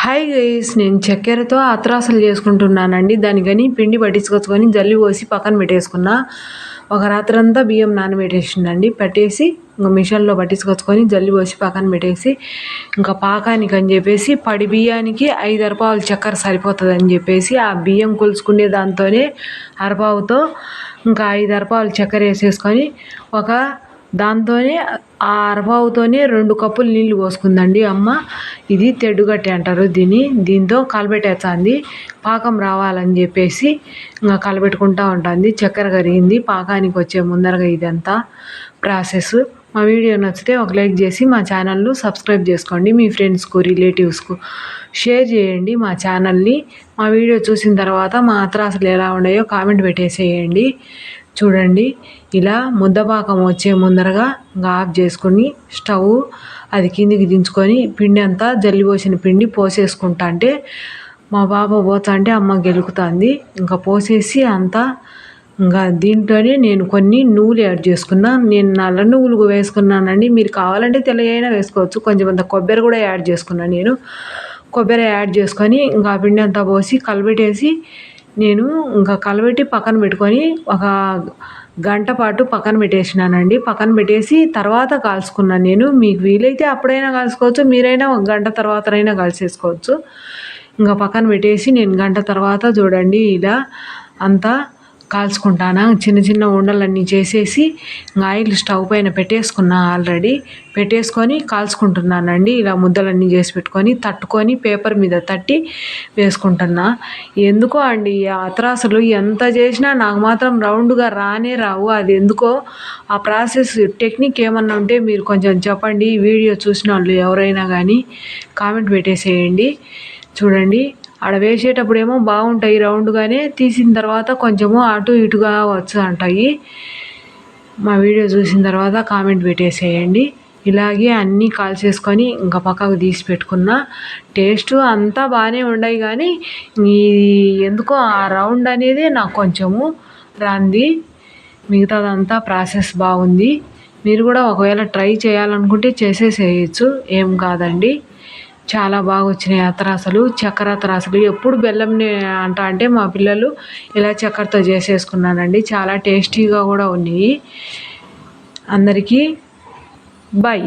Hi guys నేను చక్కెరతో అత్రాసలు చేసుకుంటున్నానండి. దానికని పిండి పట్టించుకొచ్చుకొని జల్లి పోసి పక్కన పెట్టేసుకున్నా. ఒక రాత్రంతా బియ్యం నానబెట్టేసిందండి. పెట్టేసి ఇంకా మిషన్లో పట్టించుకొచ్చుకొని జల్లి పోసి పక్కన పెట్టేసి ఇంకా పాకానికి అని చెప్పేసి పడి బియ్యానికి ఐదు అరపావులు చక్కెర సరిపోతుంది అని చెప్పేసి ఆ బియ్యం కొలుచుకునే దాంతోనే అరపావుతో ఇంకా ఐదు అరపావులు చక్కెర వేసేసుకొని ఒక దాంతోనే ఆ అరపావుతోనే రెండు కప్పులు నీళ్ళు పోసుకుందండి అమ్మ. ఇది తెడ్డుగట్టి అంటారు దీన్ని. దీంతో కలబెట్టేస్తుంది పాకం రావాలని చెప్పేసి ఇంకా కలబెట్టుకుంటూ ఉంటుంది. చక్కెర కరిగింది. పాకానికి వచ్చే ముందరగా ఇదంతా ప్రాసెస్. మా వీడియో నచ్చితే ఒక లైక్ చేసి మా ఛానల్ను సబ్స్క్రైబ్ చేసుకోండి. మీ ఫ్రెండ్స్కు రిలేటివ్స్కు షేర్ చేయండి మా ఛానల్ని. మా వీడియో చూసిన తర్వాత మా అత్రాసులు ఎలా ఉన్నాయో కామెంట్ పెట్టేసేయండి. చూడండి. ఇలా ముద్దపాకం వచ్చే ముందరగా ఇంకా ఆఫ్ చేసుకొని స్టవ్ అది కిందికి దించుకొని పిండి అంతా జల్లి పోసిన పిండి పోసేసుకుంటా. అంటే మా పాప పోతా అంటే అమ్మ గెలుకుతుంది. ఇంకా పోసేసి అంతా ఇంకా దీంట్లోనే నేను కొన్ని నువ్వులు యాడ్ చేసుకున్నా. నేను నల్ల నువ్వులు వేసుకున్నానండి. మీరు కావాలంటే తెల్లగైనా వేసుకోవచ్చు. కొంచెం అంత కొబ్బరి కూడా యాడ్ చేసుకున్నాను నేను. కొబ్బరి యాడ్ చేసుకొని ఇంకా పిండి అంతా పోసి కలబెట్టేసి నేను ఇంకా కలబెట్టి పక్కన పెట్టుకొని ఒక గంట పాటు పక్కన పెట్టేసినానండి. పక్కన పెట్టేసి తర్వాత కాల్చుకున్నాను నేను. మీకు వీలైతే అప్పుడైనా కాల్చుకోవచ్చు మీరైనా ఒక గంట తర్వాతనైనా కాల్చేసుకోవచ్చు. ఇంకా పక్కన పెట్టేసి నేను గంట తర్వాత చూడండి ఇలా అంతా కాల్చుకుంటాను? చిన్న చిన్న ఉండలన్నీ చేసేసి ఆయిల్ స్టవ్ పైన పెట్టేసుకున్నా ఆల్రెడీ. పెట్టేసుకొని కాల్చుకుంటున్నానండి. ఇలా ముద్దలన్నీ చేసి పెట్టుకొని తట్టుకొని పేపర్ మీద తట్టి వేసుకుంటున్నా. ఎందుకో అండి అత్రాసలు ఎంత చేసినా నాకు మాత్రం రౌండ్గా రానే రావు. అది ఎందుకో? ఆ ప్రాసెస్ టెక్నిక్ ఏమన్నా ఉంటే మీరు కొంచెం చెప్పండి. వీడియో చూసిన వాళ్ళు ఎవరైనా కానీ కామెంట్ పెట్టేసేయండి. చూడండి. ఆడ వేసేటప్పుడు ఏమో బాగుంటాయి రౌండ్గానే తీసిన తర్వాత కొంచెము అటు ఇటుగా వచ్చు అంటాయి. మా వీడియో చూసిన తర్వాత కామెంట్ పెట్టేసేయండి. ఇలాగే అన్నీ కాల్చేసుకొని ఇంకా పక్కకు తీసి పెట్టుకున్న. టేస్ట్ అంతా బాగానే ఉన్నాయి కానీ ఈ ఎందుకో ఆ రౌండ్ అనేది నాకు కొంచెము రాంది. మిగతాదంతా ప్రాసెస్ బాగుంది. మీరు కూడా ఒకవేళ ట్రై చేయాలనుకుంటే చేసేసేయచ్చు. ఏం కాదండి. చాలా బాగా వచ్చినాయి అతరాసలు చక్కెర అతరాసలు ఎప్పుడు బెల్లంని అంట అంటే మా పిల్లలు ఇలా చక్కెరతో చేసేసుకున్నానండి చాలా టేస్టీగా కూడా ఉన్నాయి. అందరికీ బాయ్